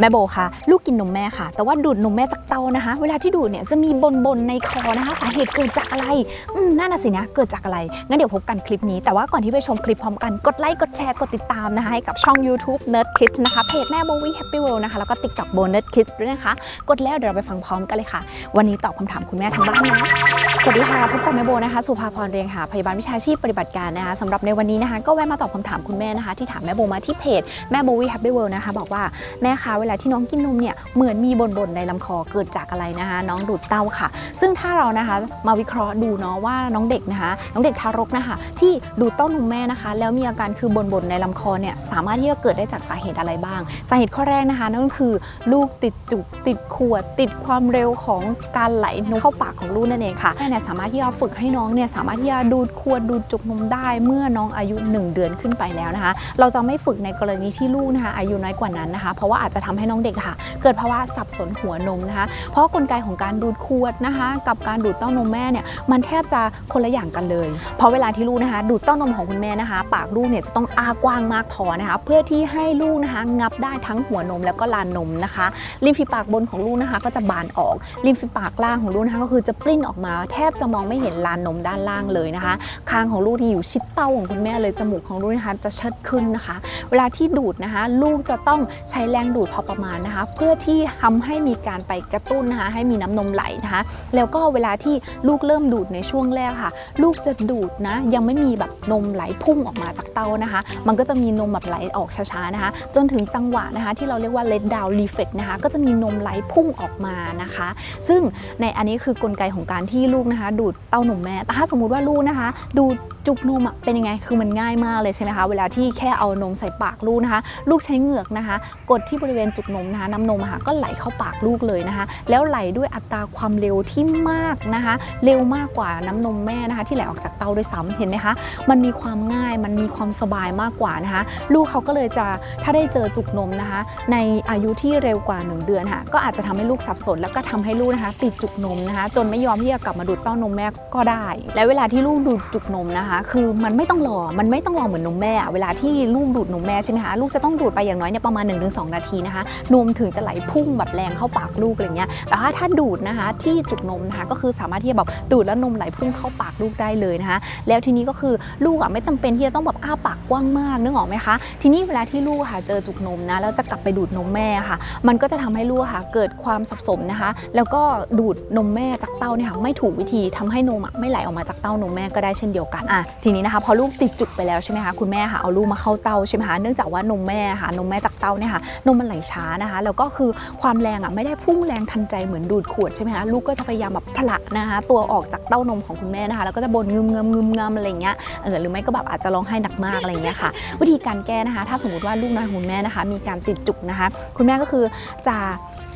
แม่โบคะลูกกินนมแม่ค่ะ แต่ว่าดูดนมแม่จากเตานะคะ เวลาที่ดูดเนี่ยจะมีบนบนๆในคอนะคะ สาเหตุเกิดจากอะไรอืมน่าน่ะสินะเกิดจากอะไร งั้นเดี๋ยวพบกันคลิปนี้ แต่ว่าก่อนที่ไปชมคลิปพร้อมกันกดไลค์กดแชร์กดติดตามนะคะให้กับช่อง YouTube Nerd Kids นะคะเพจแม่โบวี่แฮปปี้เวิลด์นะคะแล้วก็ติ๊กต็อกโบ Nerd Kids ด้วยนะคะ กดแล้วเดี๋ยวเราไปฟังพร้อมกันเลยค่ะ วันนี้ตอบคำถามคุณแม่ทางบ้านนะสวัสดีค่ะพบกับแม่โบนะคะสุภาพรเรียงหาพยาบาลวิชาชีพปฏิบัติการนะคะสำหรับในวันนี้นะคะ ก็แวะมาตอบคำถามคุณแม่นะคะ ที่ถามแม่โบมาที่เพจแม่โบวี่แฮปปี้เวิลด์นะคะบอกว่าแม่คะเวลาที่น้องกินนมเนี่ยเหมือนมีบนบนๆในลำคอเกิดจากอะไรนะคะ น้องดูดเต้าค่ะ ซึ่งถ้าเรานะคะมาวิเคราะห์ดูเนาะว่าน้องเด็กนะคะ น้องเด็กทารกนะคะ ที่ดูดเต้านมแม่นะคะ แล้วมีอาการคือบนบนๆในลำคอเนี่ยสามารถที่จะเกิดได้จากสาเหตุอะไรบ้าง สาเหตุข้อแรกนะคะนั่นก็คือลูกติดจุกติดขวด ติดความเร็วของการไหลนมเข้าปากของลูกนั่นเองค่ะแม่เนี่ยสามารถที่จะฝึกให้น้องเนี่ยสามารถที่จะดูดขวดดูดจุกนมได้ เมื่อน้องอายุ 1 เดือนขึ้นไปแล้วนะคะ เราจะไม่ฝึกในกรณีที่ลูกนะคะอายุน้อยกว่านั้นนะคะ เพราะว่าอาจจะทำให้น้องเด็กค่ะ เกิดภาวะสับสนหัวนมนะคะ เพราะกลไกของการดูดขวดนะคะ กับการดูดเต้านมแม่เนี่ยมันแทบจะคนละอย่างกันเลย เพราะเวลาที่ลูกนะคะ ดูดเต้านมของคุณแม่นะคะ ปากลูกเนี่ยจะต้องอ้ากว้างมากพอนะคะ เพื่อที่ให้ลูกนะคะงับได้ทั้งหัวนมแล้วก็ลานนมนะคะริมฝีปากบนของลูกนะคะ ก็จะบานออกริมฝีปากล่างของลูกนะคะก็คือจะปลิ้นออกมา แทบจะมองไม่เห็นลานนมด้านล่างเลยนะคะ คางของลูกที่อยู่ชิดเต้าของคุณแม่เลยจมูกของลูกนะคะจะเชิดขึ้นนะคะ เวลาที่ดูดนะคะ ลูกจะต้องใช้แรงดูดพอประมาณนะคะ เพื่อที่ทำให้มีการไปกระตุ้นนะคะให้มีน้ำนมไหลนะคะ แล้วก็เวลาที่ลูกเริ่มดูดในช่วงแรกค่ะ ลูกจะดูดนะยังไม่มีแบบนมไหลพุ่งออกมาจากเต้านะคะ มันก็จะมีนมแบบไหลออกช้าๆนะคะ จนถึงจังหวะนะคะที่เราเรียกว่า let down reflex นะคะก็จะมีนมไหลพุ่งออกมานะคะ ซึ่งในอันนี้คือกลไกของการที่ลูกนะคะ ดูดเต้านมแม่แต่ถ้าสมมุติว่าลูกนะคะ ดูดจุกนมเป็นยังไงคือมันง่ายมากเลยใช่ไหมคะเวลาที่แค่เอานมใส่ปากลูกนะคะ ลูกใช้เหงือกนะคะ กดที่บริเวณจุกนมนะคะน้ำนมค่ะก็ไหลเข้าปากลูกเลยนะคะ แล้วไหลด้วยอัตราความเร็วที่มากนะคะ เร็วมากกว่าน้ำนมแม่นะคะ ที่ไหลออกจากเต้าด้วยซ้ำเห็นไหมคะ มันมีความง่ายมันมีความสบายมากกว่านะคะ ลูกเขาก็เลยจะถ้าได้เจอจุกนมนะคะ ในอายุที่เร็วกว่า 1 เดือนค่ะก็อาจจะทำให้ลูกสับสน แล้วก็ทำให้ลูกนะคะ ติดจุกนมนะคะ จนไม่ยอมที่จะกลับมาดูดเต้านมแม่ก็ได้ และเวลาที่ลูกดูดจุกนมนะคะ คือมันไม่ต้องรอมันไม่ต้องรอเหมือนนมแม่ เวลาที่ลูกดูดนมแม่ใช่ไหมคะลูกจะต้องดูดไปอย่างน้อยเนี่ยประมาณ 1-2 นาทีนะคะนมถึงจะไหลพุ่งแบบแรงเข้าปากลูกอะไรเงี้ยแต่ว่าถ้าดูดนะคะที่จุกนมนะคะก็คือสามารถที่จะแบบดูดแล้วนมไหลพุ่งเข้าปากลูกได้เลยนะคะแล้วทีนี้ก็คือลูกอะไม่จำเป็นที่จะต้องแบบอ้าปากกว้างมากนึกออกไหมคะทีนี้เวลาที่ลูกค่ะเจอจุกนมนะแล้วจะกลับไปดูดนมแม่ค่ะ มันก็จะทำให้ลูกค่ะเกิดความสับสนนะคะ แล้วก็ดูดนมแม่จากเต้าเนี่ยค่ะไม่ถูกวิธีทำให้นมไม่ไหลออกมาจากเต้านมแม่ก็ได้เช่นเดียวกันอะทีนี้นะคะพอลูกติดจุกไปแล้วใช่ไหมคะคุณแม่ค่ะเอาลูกมาเข้าเต้าใช่ไหมคะเนื่องจากว่านมแม่ค่ะนมแม่จากเต้าเนี่ยค่ะนมมันไหลช้านะคะ แล้วก็คือความแรงอะไม่ได้พุ่งแรงทันใจเหมือนดูดขวดใช่ไหมคะลูกก็จะพยายามแบบผละนะคะตัวออกจากเต้านมของคุณแม่นะคะ แล้วก็จะบ่นงึมงำงึมงำอะไรอย่างเงี้ยเออหรือไม่ก็แบบอาจจะร้องไห้หนักมากอะไรเงี้ยค่ะ วิธีการแก้นะคะ ถ้าสมมติว่าลูกน้อยคุณแม่นะคะ มีการติดจุกนะคะ คุณแม่ก็คือจะ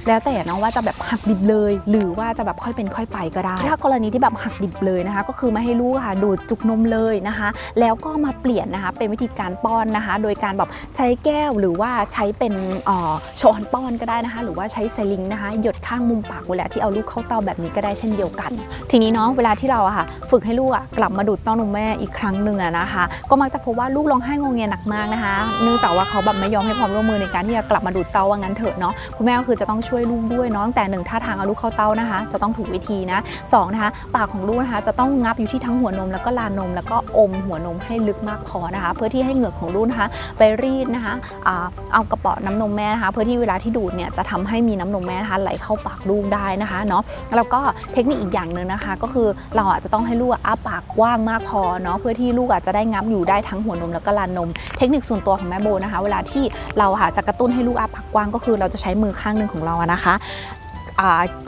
แล้วแต่น้องว่าจะแบบหักดิบเลย หรือว่าจะแบบค่อยเป็นค่อยไปก็ได้ ถ้ากรณีที่แบบหักดิบเลยนะคะ ก็คือไม่ให้ลูกค่ะดูดจุกนมเลยนะคะ แล้วก็มาเปลี่ยนนะคะเป็นวิธีการป้อนนะคะ โดยการแบบใช้แก้วหรือว่าใช้เป็นอ่อช้อนป้อนก็ได้นะคะ หรือว่าใช้ไซลิงนะคะ หยดข้างมุมปากเวลาที่เอาลูกเข้าเต้าแบบนี้ก็ได้เช่นเดียวกัน ทีนี้เนาะเวลาที่เราอะค่ะ ฝึกให้ลูกอะกลับมาดูดเต้านมแม่อีกครั้งหนึ่งอะนะคะ ก็มักจะพบว่าลูกร้องไห้งงเงียหนักมากนะคะ เนื่องจากว่าเขาแบบไม่ยอมให้ความร่วมมือในการที่จะกลับมาดูดเต้าว่างั้นเถอะเนาะคุณแม่ก็คือจะต้องช่วยลูกด้วยเนาะแต่หนึ่งท่าทางเอาลูกเข้าเต้านะคะ จะต้องถูกวิธีนะสองนะคะปากของลูกนะคะจะต้องงับอยู่ที่ทั้งหัวนม แล้วก็ลานนมแล้วก็อมหัวนมให้ลึกมากพอนะคะ เพื่อที่ให้เหงือกของลูกนะคะ ไปรีดนะคะอ่าเอากระป๋อน้ำนมแม่นะคะ เพื่อที่เวลาที่ดูดเนี่ยจะทำให้มีน้ำนมแม่นะคะไหลเข้าปากลูกได้นะคะเนาะแล้วก็เทคนิคอีกอย่างหนึ่งนะคะ ก็คือเราอาจจะต้องให้ลูกอ้าปากกว้างมากพอเนาะเพื่อที่ลูกอาจจะได้งับอยู่ได้ทั้งหัวนมแล้วก็ลานนม เทคนิคส่วนตัวของแม่โบนะคะ เวลาที่เราค่ะจะกระตุ้นให้ลูกอ้าปากกว้างก็คือเราจะใช้มือข้างหนึ่งของเรานะคะ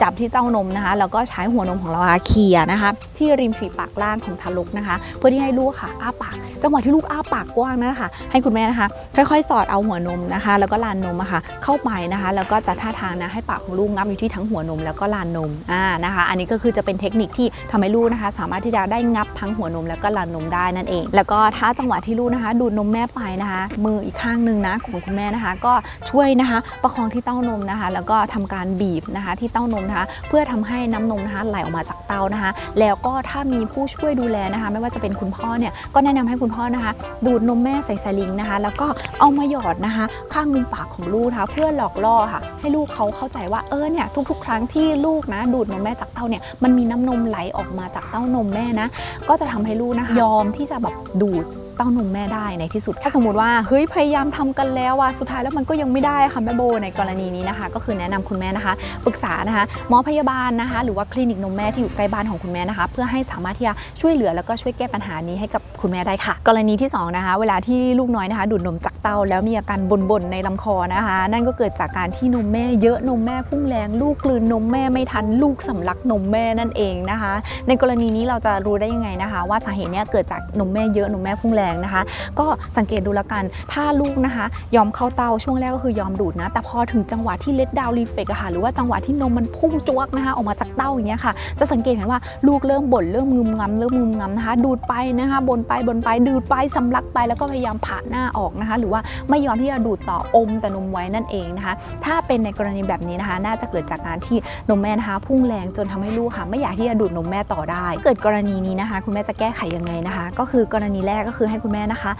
จับที่เต้านมนะคะแล้วก็ใช้หัวนมของเราเขี่ยนะคะที่ริมฝีปากล่างของทารกนะคะ เพื่อที่ให้ลูกค่ะอ้าปาก จังหวะที่ลูกอ้าปากกว้างนะคะ ให้คุณแม่นะคะ ค่อยๆ สอดเอาหัวนมนะคะ แล้วก็ลานนมอะค่ะเข้าไปนะคะ แล้วก็จะท่าทางนะให้ปากของลูกงับอยู่ที่ทั้งหัวนมแล้วก็ลานนมอ่านะคะ อันนี้ก็คือจะเป็นเทคนิคที่ทำให้ลูกนะคะ สามารถที่จะได้งับทั้งหัวนมแล้วก็ลานนมได้นั่นเอง แล้วก็ถ้าจังหวะที่ลูกนะคะ ดูดนมแม่ไปนะคะ มืออีกข้างหนึ่งนะของคุณแม่นะคะ ก็ช่วยนะคะ ประคองที่เต้านมนะคะ แล้วก็ทำการบีบนะคะที่เต้านมนะคะ เพื่อทำให้น้ำนมนะคะไหลออกมาจากเต้านะคะ แล้วก็ถ้ามีผู้ช่วยดูแลนะคะ ไม่ว่าจะเป็นคุณพ่อเนี่ยก็แนะนำให้คุณพ่อนะคะ ดูดนมแม่ใส่สลิงนะคะ แล้วก็เอามาหยอดนะคะ ข้างมุมปากของลูกนะคะเพื่อหลอกล่อค่ะ ให้ลูกเขาเข้าใจว่าเออเนี่ยทุก ๆ ครั้งที่ลูกนะดูดนมแม่จากเต้าเนี่ยมันมีน้ำนมไหลออกมาจากเต้านมแม่นะก็จะทำให้ลูกนะคะยอมที่จะแบบดูด เต้านมแม่ได้ในที่สุด ถ้าสมมติว่าเฮ้ยพยายามทำกันแล้วอะสุดท้ายแล้วมันก็ยังไม่ได้ค่ะแม่โบในกรณีนี้นะคะ ก็คือแนะนำคุณแม่นะคะ ปรึกษานะคะหมอพยาบาลนะคะ หรือว่าคลินิกนมแม่ที่อยู่ใกล้บ้านของคุณแม่นะคะ เพื่อให้สามารถที่จะช่วยเหลือแล้วก็ช่วยแก้ปัญหานี้ให้กับคุณแม่ได้ค่ะ กรณีที่สองนะคะเวลาที่ลูกน้อยนะคะดูดนมจากเต้าแล้วมีอาการบ่นๆในลำคอนะคะ นั่นก็เกิดจากการที่นมแม่เยอะนมแม่พุ่งแรงลูกกลืนนมแม่ไม่ทันลูกสำลักนมแม่นั่นเองนะคะ ในกรณีนี้เราจะรู้ได้ยังไงนะคะ ว่าสาเหตุเนี้ยเกิดจากนมแม่เยอะนมแม่พุ่งแรงนะคะ ก็สังเกตดูแล้วกัน ถ้าลูกนะคะ ยอมเข้าเตาช่วงแรกก็คือยอมดูดนะ แต่พอถึงจังหวะที่เล็ดดาวรีเฟกค่ะหรือว่าจังหวะที่นมมันพุ่งจวกนะคะ ออกมาจากเต้าอย่างเงี้ยค่ะ จะสังเกตเห็นว่าลูกเริ่มบ่นเริ่มงึมงำเริ่มงึมงำนะคะ ดูดไปนะคะบ่นไปบ่นไปดูดไปสำลักไปแล้วก็พยายามผ่าหน้าออกนะคะ หรือว่าไม่ยอมที่จะดูดต่ออมแต่นมไว้นั่นเองนะคะ ถ้าเป็นในกรณีแบบนี้นะคะ น่าจะเกิดจากการที่นมแม่นะคะพุ่งแรงจนทำให้ลูกค่ะไม่อยากที่จะดูดนมแม่ต่อได้ เกิดกรณีนี้นะคะ คุณแม่จะแก้ไขยังไงนะคะ ก็คือกรณีแรกก็คือให้คุณแม่นะคะ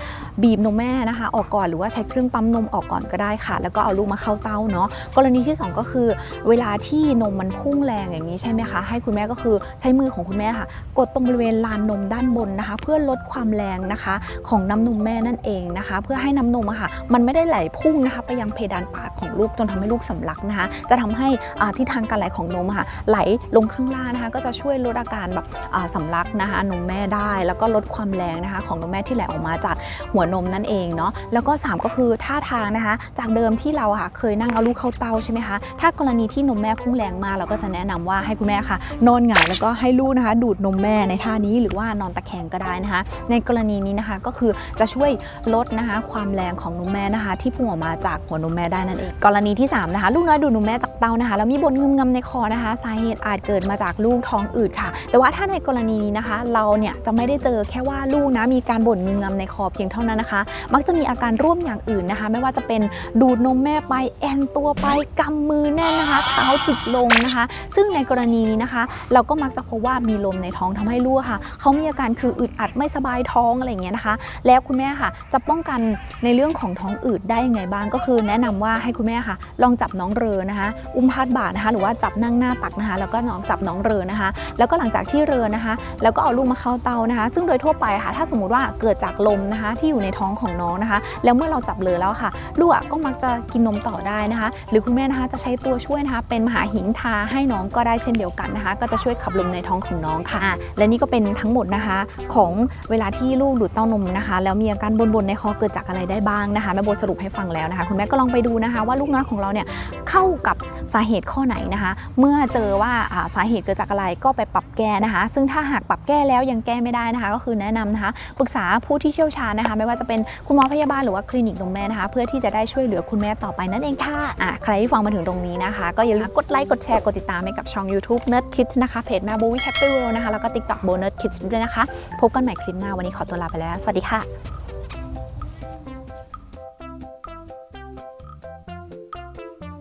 บีบนมแม่นะคะ ออกก่อนหรือว่าใช้เครื่องปั๊มนมออกก่อนก็ได้ค่ะ แล้วก็เอาลูกมาเข้าเต้าเนาะกรณีที่ 2 ก็คือ เวลาที่นมมันพุ่งแรงอย่างนี้ใช่ไหมคะให้คุณแม่ก็คือใช้มือของคุณแม่ค่ะ กดตรงบริเวณลานนมด้านบนนะคะ เพื่อลดความแรงนะคะ ของน้ำนมแม่นั่นเองนะคะ เพื่อให้น้ำนมอะค่ะมันไม่ได้ไหลพุ่งนะคะ ไปยังเพดานปากของลูกจนทำให้ลูกสำลักนะคะ จะทำให้อ่าทิศทางการไหลของนมค่ะไหลลงข้างล่างนะคะ ก็จะช่วยลดอาการแบบอ่าสำลักนะคะนมแม่ได้ แล้วก็ลดความแรงนะคะ ของนมแม่ที่ไหลออกมาจากหัวนมนั่นเองเนาะแล้วก็ 3 ก็คือท่าทางนะคะ จากเดิมที่เราค่ะเคยนั่งเอาลูกเข้าเตาใช่ไหมคะถ้ากรณีที่นมแม่พุ่งแรงมากเราก็จะแนะนำว่าให้คุณแม่ค่ะ นอนหงายแล้วก็ให้ลูกนะคะ ดูดนมแม่ในท่านี้หรือว่านอนตะแคงก็ได้นะคะ ในกรณีนี้นะคะก็คือจะช่วยลดนะคะความแรงของนมแม่นะคะ ที่พุ่งออกมาจากหัวนมแม่ได้นั่นเองกรณีที่3นะคะลูกน้อยดูดนมแม่จากเตานะคะแล้วมีบนงึมงำในคอนะคะสาเหตุอาจเกิดมาจากลูกท้องอืดค่ะ แต่ว่าถ้าในกรณีนี้นะคะ เราเนี่ยจะไม่ได้เจอแค่ว่าลูกนะมีการบ่นงึมงำในคอเพียงเท่านั้นนะคะ มักจะมีอาการร่วมอย่างอื่นนะคะ ไม่ว่าจะเป็นดูดนมแม่ไปแอนตัวไปกำมือแน่นนะคะเท้าจิกลงนะคะ ซึ่งในกรณีนี้นะคะ เราก็มักจะพบว่ามีลมในท้องทำให้ลูกค่ะเขามีอาการคืออึดอัดไม่สบายท้องอะไรอย่างเงี้ยนะคะ แล้วคุณแม่ค่ะ จะป้องกันในเรื่องของท้องอืดได้ยังไงบ้างก็คือ แนะนำว่าให้คุณแม่ค่ะ ลองจับน้องเรือนะคะ อุ้มพาดบ่านะคะ หรือว่าจับนั่งหน้าตักนะคะ แล้วก็น้องจับน้องเรือนะคะ แล้วก็หลังจากที่เรือนะคะ แล้วก็เอาลูกมาเข้าเตานะคะ ซึ่งโดยทั่วไปค่ะ ถ้าสมมติว่าเกิดจากจากลมนะคะที่อยู่ในท้องของน้องนะคะ แล้วเมื่อเราจับเรือแล้วค่ะลูกก็มักจะกินนมต่อได้นะคะ หรือคุณแม่นะคะจะใช้ตัวช่วยนะคะ เป็นมหาหิงทาให้น้องก็ได้เช่นเดียวกันนะคะ ก็จะช่วยขับลมในท้องของน้องค่ะ และนี่ก็เป็นทั้งหมดนะคะ ของเวลาที่ลูกดูดเต้านมนะคะ แล้วมีอาการบนๆในคอเกิดจากอะไรได้บ้างนะคะแม่โบสรุปให้ฟังแล้วนะคะ คุณแม่ก็ลองไปดูนะคะ ว่าลูกน้อยของเราเนี่ยเข้ากับสาเหตุข้อไหนนะคะ เมื่อเจอว่าสาเหตุเกิดจากอะไรก็ไปปรับแก้นะคะ ซึ่งถ้าหากปรับแก้แล้วยังแก้ไม่ได้นะคะ ก็คือแนะนำนะคะปรึกษาผูู้้ที่เชี่ยวชาญนะคะ ไม่ว่าจะเป็นคุณหมอพยาบาลหรือว่าคลินิกนมแม่นะคะ เพื่อที่จะได้ช่วยเหลือคุณแม่ต่อไปนั่นเองค่ะอะใครที่ฟังมาถึงตรงนี้นะคะ ก็อย่าลืมกดไลค์กดแชร์กดติดตามให้กับช่อง YouTube Nerd Kids นะคะเพจแม่โบวิแฮปปี้เวิลด์นะคะแล้วก็ TikTok โบ Nerd Kids ด้วยนะคะ พบกันใหม่คลิปหน้าวันนี้ขอตัวลาไปแล้ว สวัสดีค่ะ